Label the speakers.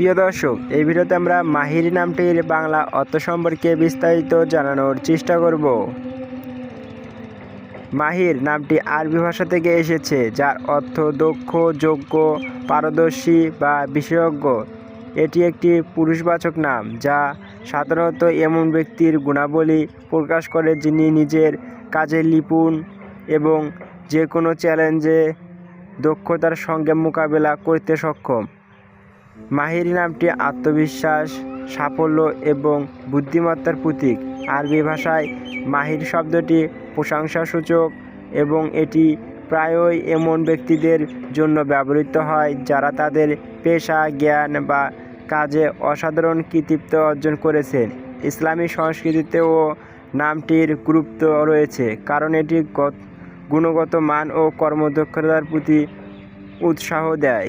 Speaker 1: প্রিয় দর্শক, এই ভিডিওতে আমরা মাহির নামটির বাংলা অর্থ সম্পর্কে বিস্তারিত জানানোর চেষ্টা করব। মাহির নামটি আরবি ভাষা থেকে এসেছে, যার অর্থ দক্ষ, যোগ্য, পারদর্শী বা বিশেষজ্ঞ। এটি একটি পুরুষবাচক নাম, যা সাধারণত এমন ব্যক্তির গুণাবলী প্রকাশ করে যিনি নিজের কাজে নিপুণ এবং যে কোনো চ্যালেঞ্জে দক্ষতার সঙ্গে মোকাবেলা করতে সক্ষম। মাহির নামটি আত্মবিশ্বাস, সাফল্য এবং বুদ্ধিমত্তার প্রতীক। আরবি ভাষায় মাহির শব্দটি প্রশংসাসূচক এবং এটি প্রায়ই এমন ব্যক্তিদের জন্য ব্যবহৃত হয় যারা তাদের পেশা, জ্ঞান বা কাজে অসাধারণ কৃতিত্ব অর্জন করেছেন। ইসলামী সংস্কৃতিতেও নামটির গুরুত্ব রয়েছে, কারণ এটি গুণগত মান ও কর্মদক্ষতার প্রতি উৎসাহ দেয়।